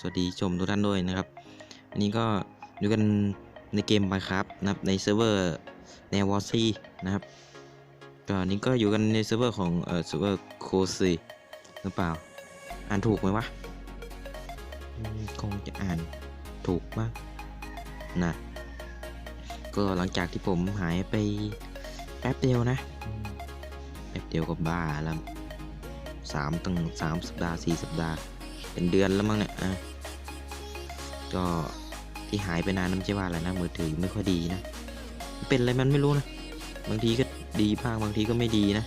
สวัสดีชมทุกท่านด้วยนะครับอันนี้ก็อยู่กันในเกม Minecraft นะครับในเซิร์ฟเวอร์แนววอซีนะครับก็อันนี้ก็อยู่กันในเซิร์ฟเวอร์ของเอ่อเซิร์ฟเวอร์โคซีหรือเปล่า อ่านถูกไหมวะอืมคงจะอ่านถูกมากนะก็หลังจากที่ผมหายไปแป๊บเดียวนะอืมแป๊บเดียวก็บ้าแล้วสามตั้งสามสัปดาห์สี่สัปดาห์ เป็นเดือนแล้วมั้งเนี่ยอะก็ที่หายไปนานน้ำใช่ว่าอะไรนะมือถือไม่ค่อยดีนะ เป็นอะไรมันไม่รู้นะ บางทีก็ดีบ้างบางทีก็ไม่ดีนะ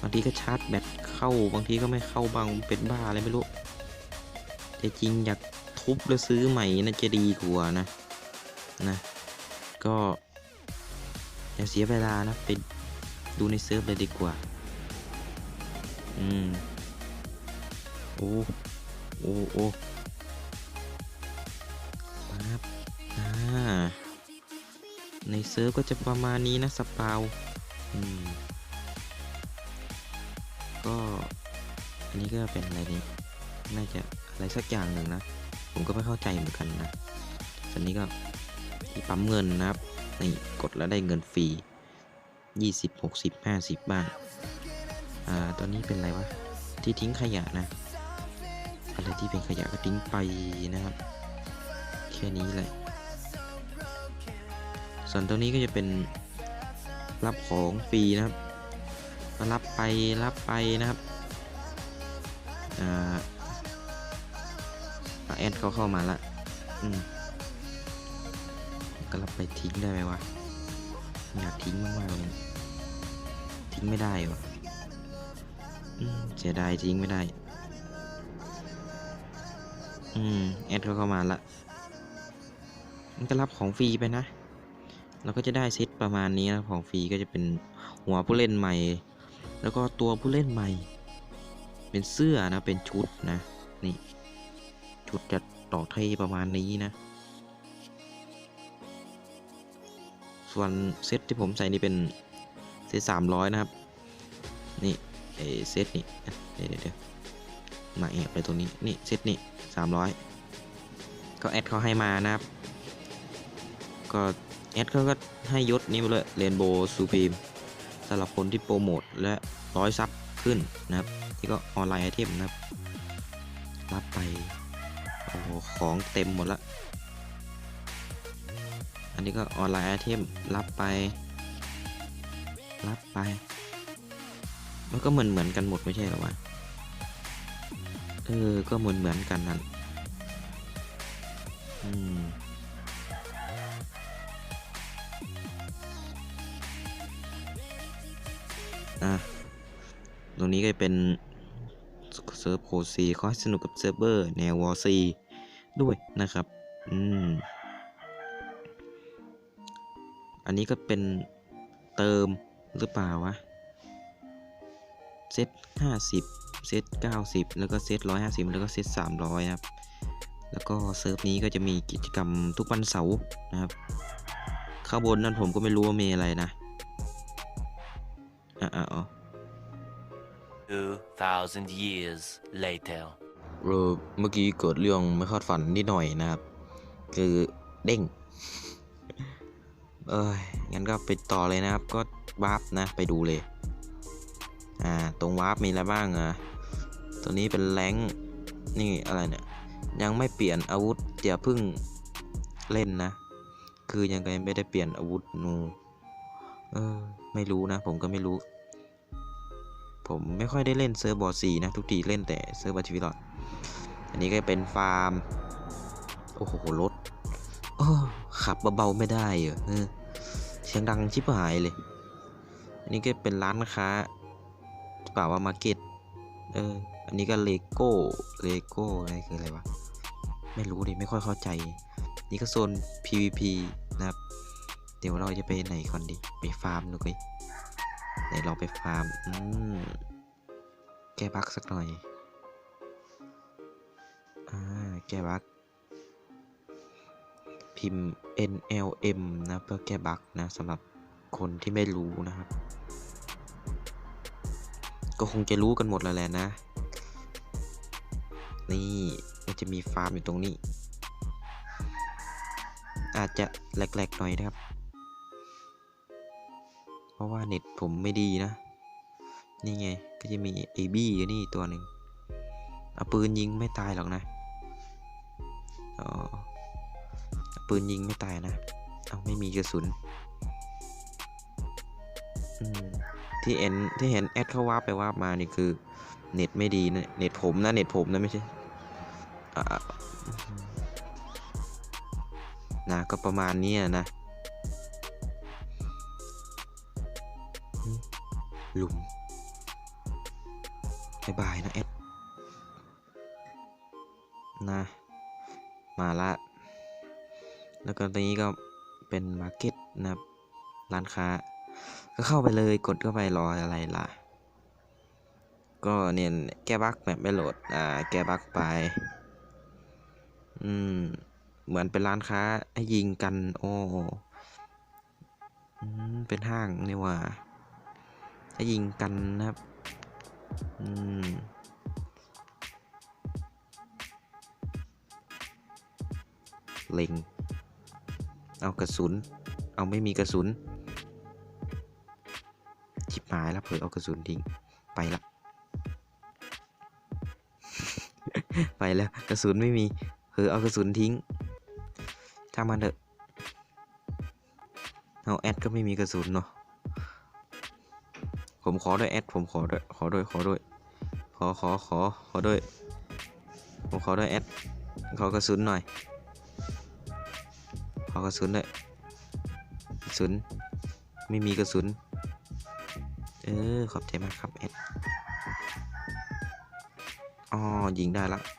บางทีก็ชาร์จแบตเข้าบางทีก็ไม่เข้าบางเป็นบ้าอะไรไม่รู้แต่จริงอยากทุบแล้วซื้อใหม่น่าจะดีกว่านะนะก็อย่าเสียเวลานะไปดูในเซิร์ฟเลยดีกว่า อืม โอ้ โอ้โอ้ปั๊บอ่า ในเซิร์ฟก็จะประมาณนี้นะสปาวอืม ก็ อันนี้ก็เป็นอะไรนี่น่าจะอะไรสักอย่างหนึ่งนะ ผมก็ไม่เข้าใจเหมือนกันนะอันนี้ก็ที่ปั๊มเงินนะครับ นี่กดแล้วได้เงินฟรียี่สิบหกสิบห้าสิบบ้าง อ่า ตอนนี้เป็นอะไรวะ ที่ทิ้งขยะนะ อะไรที่เป็นขยะก็ทิ้งไปนะครับ แค่นี้แหละ ส่วนตัวนี้ก็จะเป็นรับของฟรีนะครับก็รับไปรับไปนะครับอ่าอ่าแอดเขาเข้ามาละอืมก็รับไปทิ้งได้ไหมวะ อยากทิ้งมากๆเลยทิ้งไม่ได้วะเสียดายทิ้งไม่ได้ อืม แอดเขาเข้ามาละ มันก็รับของฟรีไปนะ เราก็จะได้เซตประมาณนี้นะของฟรีก็จะเป็นหัวผู้เล่นใหม่ แล้วก็ตัวผู้เล่นใหม่ เป็นเสื้อนะ เป็นชุดนะ นี่ ชุดจะต่อเทประมาณนี้นะ ส่วนเซตที่ผมใส่นี่เป็นเซตสามร้อยนะครับ นี่ไอเซตนี่เดี๋ยวเดี๋ยวเดี๋ยวมาแอบไปตรงนี้ นี่เซตนี่ สามร้อยก็แอดเขาให้มานะครับ ก็แอดเขาก็ให้ยศนี้ไปเลยเรนโบว์ซูพีมสำหรับคนที่โปรโมทและร้อยซับขึ้นนะครับที่ก็ออนไลน์ไอเทมนะครับ รับไปโอ้โหของเต็มหมดละ อันนี้ก็ออนไลน์ไอเทมรับไป รับไป มันก็เหมือนเหมือนกันหมดไม่ใช่หรอวะ เออ ก็เหมือนเหมือนกันนั่นอืมอะตรงนี้ก็เป็นเซิร์ฟโคซีขอให้สนุกกับเซิร์ฟเวอร์แนววอซีด้วยนะครับ อืม อันนี้ก็เป็นเติมหรือเปล่าวะ เซต50 เซต90 แล้วก็เซต150 แล้วก็เซต300นะครับ แล้วก็เซิร์ฟนี้ก็จะมีกิจกรรมทุกวันเสาร์นะครับ ข้างบนนั้นผมก็ไม่รู้ว่ามีอะไรนะ อะอะอ๋อ2,000 years later. เออเมื่อกี้เกิดเรื่องไม่คาดฝันนิดหน่อยนะครับ คือเด้ง เอ้ย งั้นก็ไปต่อเลยนะครับ ก็วาร์ปนะ ไปดูเลย อ่า ตรงวาร์ปมีอะไรบ้างอะ ตัวนี้เป็นแรงนี่อะไรเนี่ย ยังไม่เปลี่ยนอาวุธอย่าพึ่งเล่นนะ คือยังไงไม่ได้เปลี่ยนอาวุธนูเออไม่รู้นะ ผมก็ไม่รู้ ผมไม่ค่อยได้เล่นเซิร์ฟบอร์สีนะ ทุกทีเล่นแต่เซิร์ฟบาชีวิตรอดอันนี้ก็เป็นฟาร์ม โอ้โหรถโอ้ขับเบาๆไม่ได้เหรอเออเสียงดังชิบหายเลย อันนี้ก็เป็นร้านค้าเปล่าว่ามาร์เก็ตเออ อันนี้ก็เลโก้เลโก้อะไรคืออะไรวะ ไม่รู้ดิไม่ค่อยเข้าใจ นี่ก็โซน PVP นะครับ เดี๋ยวเราจะไปไหนก่อนดีไปฟาร์มดูกันไหนเราไปฟาร์ม อืม แก้บั๊กสักหน่อย อ่า แก้บั๊กพิมพ์ NLM นะเพื่อแก้บั๊กนะสำหรับคนที่ไม่รู้นะครับ ก็คงจะรู้กันหมดแล้วแหละนะ นี่มันจะมีฟาร์มอยู่ตรงนี้ อาจจะแหลกๆหน่อยนะครับ เพราะว่าเน็ตผมไม่ดีนะ นี่ไงก็จะมีไอบี้อยู่นี่ตัวหนึ่งเอาปืนยิงไม่ตายหรอกนะอ๋อเอาปืนยิงไม่ตายนะ เอาไม่มีกระสุน ที่เห็นที่เห็นแอดเขาวาไปวามานี่คือ เน็ตไม่ดีนะ เน็ตผมนะ เน็ตผมนะไม่ใช่ นะก็ประมาณนี้อะนะหึหลุมบายบายนะแอดนะ มาละ แล้วก็ตรงนี้ก็เป็นมาร์เก็ตนะครับ ร้านค้า ก็เข้าไปเลยกดเข้าไปรออะไรล่ะ ก็เนี่ยแก้บั๊กแบบไม่โหลด อ่า แก้บั๊กไป อืม เหมือนเป็นร้านค้าให้ยิงกัน โอ้อืมเป็นห้างนี่ว่าให้ยิงกันนะครับ อืมเล็ง เอากระสุน เอาไม่มีกระสุน ชิบหายแล้วเผลอเอากระสุนทิ้ง ไปละ ไปแล้ว กระสุนไม่มี เผลอเอากระสุนทิ้งถ้างมันเถอะเอาแอดก็ไม่มีกระสุนเนาะผมขอด้วยแอดผมขอด้วยขอด้วยขอด้วยขอขอขอขอด้วยผมขอด้วยแอดขอกระสุนหน่อย ขอกระสุนด้วยกระสุนไม่มีกระสุนเออขอบใจมากครับแอดอ๋อยิงได้ละอ้ว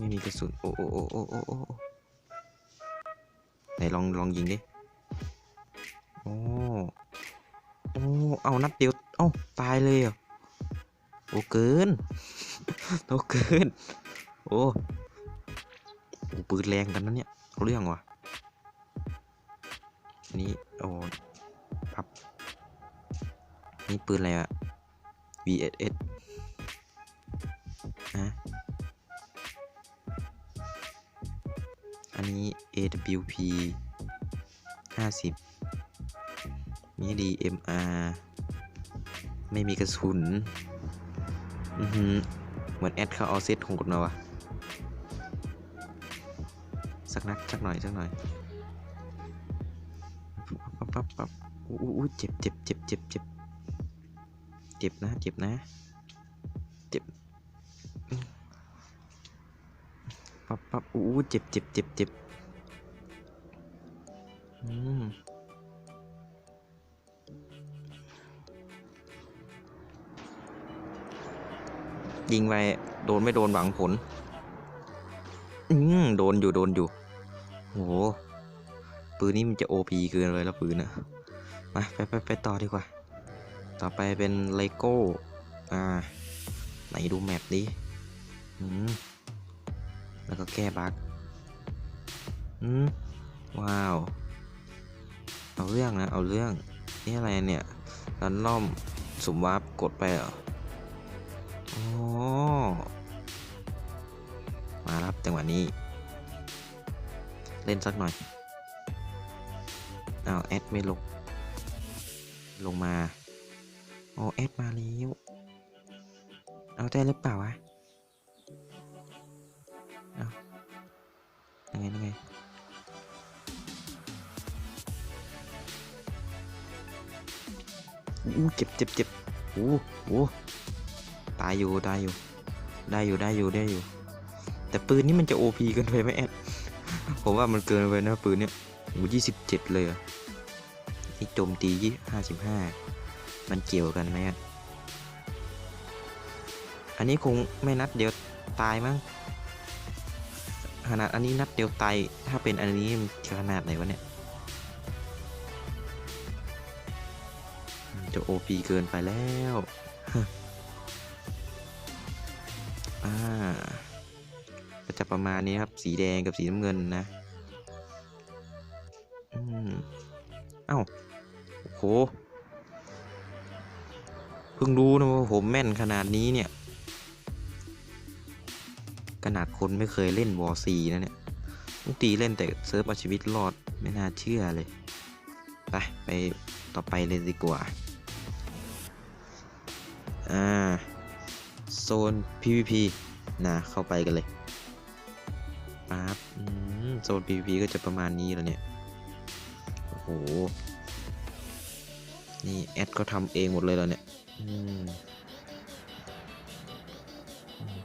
ไม่มีกระสุน โอ้โอ้โอ้โอ้โอ้โอ้ไหนลองลองยิงดิ โอ้ โอ้ เอานัดเดียว เอ้า ตายเลยเหรอะโอ้เกิน โอ้เกิน โอ้โอ้ปืนแรงกันนะเนี่ยเอาเรื่องว่ะนนี้โอ้พับ นี่ปืนอะไรอะ VSS ฮะ อันนี้ AWP 50 มี DMR ไม่มีกระสุน อือหือ เหมือนแอดเขาเอาเซตของคุณมาวะสักนัดสักหน่อย สักหน่อย ปั๊บปั๊บปั๊บอู้อู้อู้เจ็บเจ็บเจ็บเจ็บเจ็บเจ็บนะ เจ็บนะ ปั๊บอู้เจ็บเจ็บเจ็บเจ็บอืมยิงไปโดนไม่โดนหวังผล อืมโดนอยู่โดนอยู่โหปืนนี่มันจะโอพีเกินเลยแล้วปืนอะมาไปไปไปต่อดีกว่า ต่อไปเป็นเลโก้ อ่า ไหนดูแมปดิ อืม แล้วก็แก้บั๊กอืมว้าว เอาเรื่องนะ เอาเรื่อง นี่อะไรเนี่ยรันล่อมสมวาร์ปกดไปเหรอโอ้มารับจังหวะนี้ เล่นสักหน่อยเอาแอดไม่ลง ลงมา โอ้แอดมาแล้ว เอาได้หรือเปล่าวะ อายังไงยังไงอู้เจ็บเจ็บเจ็บอู้อู้ตายอยู่ตายอยู่ ได้อยู่ได้อยู่ได้อยู่ แต่ปืนนี้มันจะโอพีเกินไปไหมแอดผมว่ามันเกินไปนะปืนเนี้ยโอ้ยี่สิบเจ็ดเลยอะนี่โจมตียี่ห้าสิบห้ามันเกี่ยวกันไหมอะอันนี้คงไม่นัดเดียวตายมั้ง ขนาดอันนี้นัดเดียวตายถ้าเป็นอันนี้มันจะขนาดไหนวะเนี่ยจะโอพีเกินไปแล้วอ่าก็จะประมาณนี้ครับ สีแดงกับสีน้ำเงินนะอืมเอ้าโอ้โหเพิ่งรู้นะว่าผมแม่นขนาดนี้เนี่ย คนไม่เคยเล่นวอร์ซีนะเนี่ยทุกตีเล่นแต่เซิร์ฟเอาชีวิตรอดไม่น่าเชื่อเลย ไป ไปต่อไปเลยดีกว่า อ่า โซน PVP นะเข้าไปกันเลยปั๊บโซน PVP ก็จะประมาณนี้แล้วเนี่ย โอ้โห นี่ แอดก็ทำเองหมดเลยแล้วเนี่ย อืม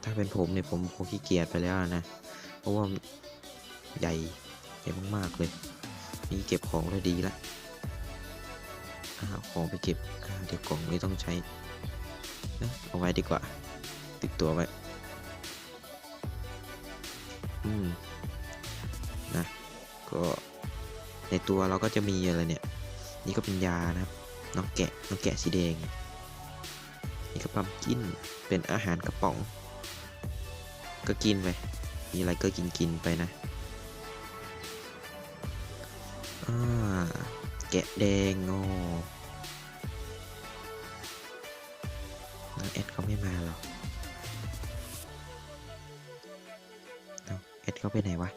ถ้าเป็นผมเนี่ยผมคงขี้เกียจไปแล้วนะ เพราะว่าใหญ่ใหญ่มากๆเลยมีเก็บของได้ดีละอาของไปเก็บเดี๋ยวกล่องไม่ต้องใช้นะเอาไว้ดีกว่า ติดตัวไว้ อืม นะ ก็ในตัวเราก็จะมีอะไรเนี่ย นี่ก็เป็นยานะครับ น้องแกะ น้องแกะสีแดง นี่ก็ปั๊มกิน เป็นอาหารกระป๋อง ก็กินไป มีอะไรก็กินกินไปนะแกะแดงโอ้น้องแอดเขาไม่มาหรอกเอาแอดเขาไปไหนวะ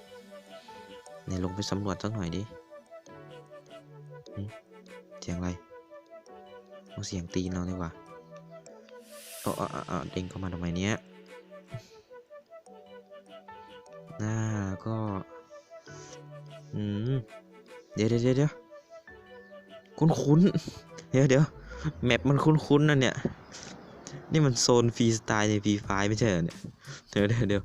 ไหนลงไปสำรวจสักหน่อยดิเสียงอะไรเสียงตีนเราดีกว่าเอาเอาเออเด้งเข้ามาทำไมเนี้ย น่าก็อืมเดี๋ยวเดี๋ยวเดี๋ยวคุ้นคุ้นเดี๋ยวเดี๋ยวแมปมันคุ้นคุ้นนะเนี่ย นี่มันโซนฟรีสไตล์ในฟรีไฟไม่ใช่เหรอเนี่ย เดี๋ยวเดี๋ยวเดี๋ยว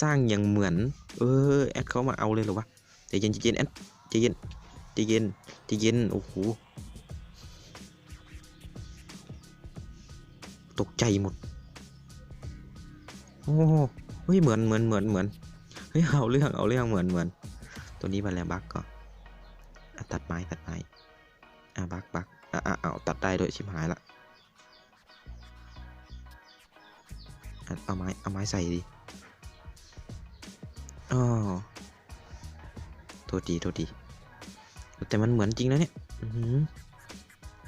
สร้างอย่างเหมือน เออแอดเขามาเอาเลยหรอวะใจเย็นใจเย็นแอดใจเย็นใจเย็นใจเย็นโอ้โหตกใจหมด โอ้ ฮ้ยเหมือนเหมือนเหมือนเหมือนเฮ้ยเอาเรื่องเอาเรื่องเหมือนเหมือนตัวนี้มาแล้วบักก็อะตัดไม้ตัดไม้อะบักบักอะอะเอาตัดได้โดยชิบหายละเอาไม้เอาไม้ใส่ดิอ๋อโทษดีโทษดีแต่มันเหมือนจริงนะเนี่ย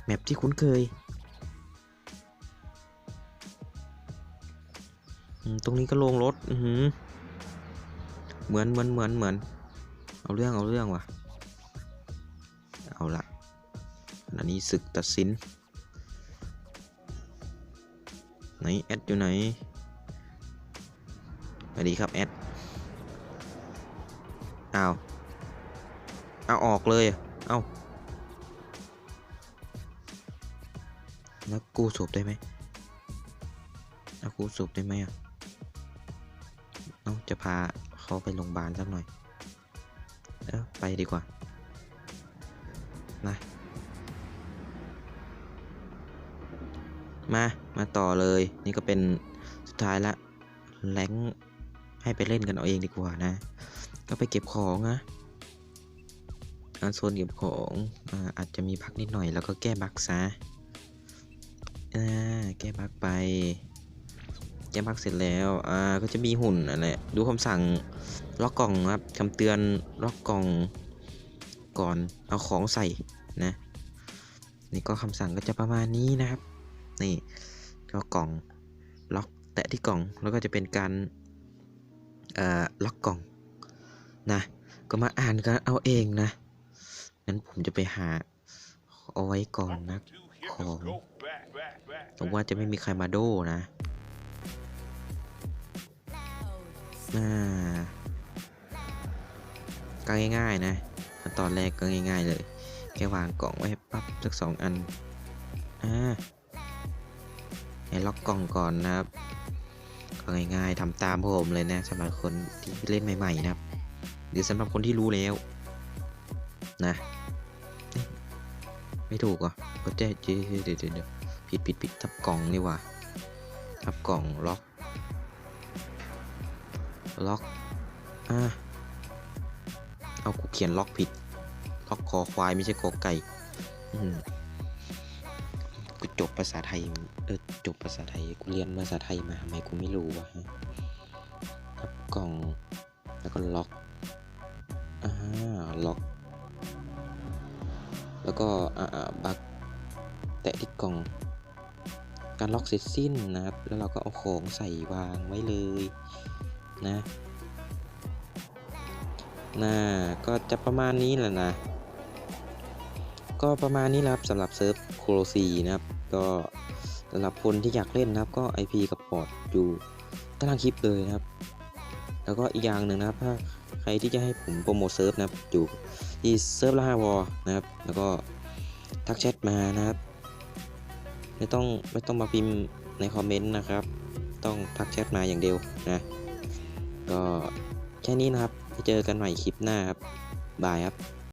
แมปที่คุ้นเคย ตรงนี้ก็โรงรถอืเหมือนเหมือนเหมือนเหมือน เอาเรื่องเอาเรื่องว่ะ เอาละอันนี้ศึกตัดสิน ไหนแอดอยู่ไหนสวัสดีครับแอดเอาเอาออกเลย เอาแล้วกู้ศพได้ไหมเอากู้ศพได้ไหมอะ เอาจะพาเขาไปโรงพยาบาลสักหน่อย เออไปดีกว่า นะ มา มาต่อเลย นี่ก็เป็นสุดท้ายละแรงให้ไปเล่นกันเอาเองดีกว่านะ ก็ไปเก็บของนะอันโซนเก็บของอาอาจจะมีพักนิดหน่อยแล้วก็แก้บั๊กซะแก้บั๊กไป แก้บั๊กเสร็จแล้ว อ่า ก็จะมีหุ่นอะไรดูคำสั่งล็อกกล่องครับคำเตือนล็อกกล่องก่อนเอาของใส่นะ นี่ก็คำสั่งก็จะประมาณนี้นะครับ นี่ก็กล่องล็อกแตะที่กล่องแล้วก็จะเป็นการเอ่อล็อกกล่องนะก็มาอ่านกันเอาเองนะงั้นผมจะไปหาเอาไว้ก่อนนะของหวังว่าจะไม่มีใครมาโดนะ ก็ง่ายๆนะตอนแรกก็ง่ายๆเลย แค่วางกล่องไว้ปั๊บสักสองอันอ่าให้ล็อกกล่องก่อนนะครับก็ง่ายๆทำตามผมเลยนะสำหรับคนที่เล่นใหม่ๆนะครับ หรือสำหรับคนที่รู้แล้ว นะไม่ถูกอะเดี๋ยวเดี๋ยวเดี๋ยวเดี๋ยวผิดผิดผิดทับกล่องนี่ว่าทับกล่องล็อก ล็อกอ่าเอากูเขียนล็อกผิด ล็อกคอควายไม่ใช่กอไก่กูจบภาษาไทย เออจบภาษาไทย กูเรียนภาษาไทยมาทำไมกูไม่รู้วะพับกล่องแล้วก็ล็อกอ่าล็อก แล้วก็อ่าบักแตะที่กล่อง การล็อกเสร็จสิ้นนะครับ แล้วเราก็เอาของใส่วางไว้เลย นะน่าก็จะประมาณนี้แหละนะ ก็ประมาณนี้แหละครับสำหรับเซิร์ฟโคโลซีนะครับ ก็สำหรับคนที่อยากเล่นนะครับ ก็ IP กับพอร์ตอยู่ใต้ล่างคลิปเลยนะครับ แล้วก็อีกอย่างหนึ่งนะครับ ถ้าใครที่จะให้ผมโปรโมทเซิร์ฟนะครับอยู่ที่เซิร์ฟละห้าวอนะครับ แล้วก็ทักแชทมานะครับ ไม่ต้องไม่ต้องมาพิมพ์ในคอมเมนต์นะครับ ต้องทักแชทมาอย่างเดียวนะ ก็แค่นี้นะครับไปเจอกันใหม่คลิปหน้าครับ บายครับ